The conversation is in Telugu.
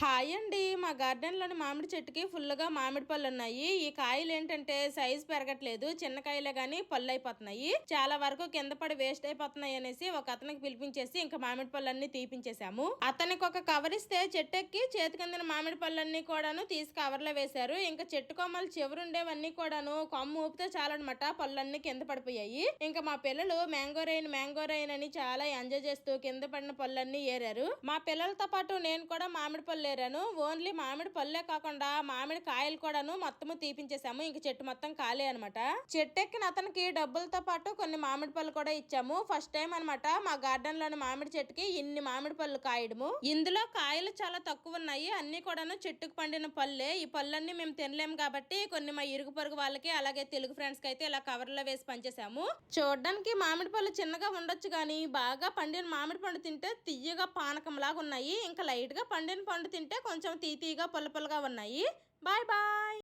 హాయ్ అండి. మా గార్డెన్లోని మామిడి చెట్టుకి ఫుల్గా మామిడి పళ్ళు ఉన్నాయి ఈ కాయలు ఏంటంటే సైజు పెరగట్లేదు. చిన్న కాయలే కానీ పళ్ళు అయిపోతున్నాయి చాలా వరకు కింద పడి వేస్ట్ అయిపోతున్నాయి అనేసి ఒక అతనికి పిలిపించేసి ఇంకా మామిడి పళ్ళన్నీ తీపించేశాము. అతనికి ఒక కవర్ ఇస్తే చెట్టు ఎక్కి చేతి కిందన మామిడి పళ్ళన్నీ కూడాను తీసి కవర్లో వేశారు. ఇంకా చెట్టు కొమ్మలు చివరుండేవన్నీ కూడాను కొమ్మ ఊపితే చాలన్నమాట పళ్ళన్నీ కింద పడిపోయాయి. ఇంకా మా పిల్లలు మ్యాంగో రైన్ మ్యాంగో రైన్ అని చాలా ఎంజాయ్ చేస్తూ కింద పడిన పళ్ళన్నీ ఏరారు. మా పిల్లలతో పాటు నేను కూడా మామిడి పళ్ళు ఏరాను ఓన్లీ మామిడి పళ్ళే కాకుండా మామిడి కాయలు కూడాను మొత్తము తీపించేసాము ఇంక చెట్టు మొత్తం ఖాళీ అనమాట చెట్టు ఎక్కిన అతనికి డబ్బులతో పాటు కొన్ని మామిడి పళ్ళు కూడా ఇచ్చాము. ఫస్ట్ టైం అనమాట మా గార్డెన్లోని మామిడి చెట్టుకి ఇన్ని మామిడి పళ్ళు కాయడము. ఇందులో కాయలు చాలా తక్కువ ఉన్నాయి. అన్ని కూడాను చెట్టుకు పండిన పళ్ళే. ఈ పళ్ళన్నీ మేము తినలేము కాబట్టి కొన్ని మా ఇరుగు పొరుగు వాళ్ళకి అలాగే తెలుగు ఫ్రెండ్స్కి అయితే ఇలా కవర్లో వేసి పంచేసాము. చూడడానికి మామిడి పళ్ళు చిన్నగా ఉండొచ్చు కానీ బాగా పండిన మామిడి పండు తింటే తియ్యగా పానకం లాగా ఉన్నాయి. ఇంకా లైట్గా పండిన పండు తింటే కొంచెం తీతీగా పుల్ల ఉన్నాయి. Bye bye.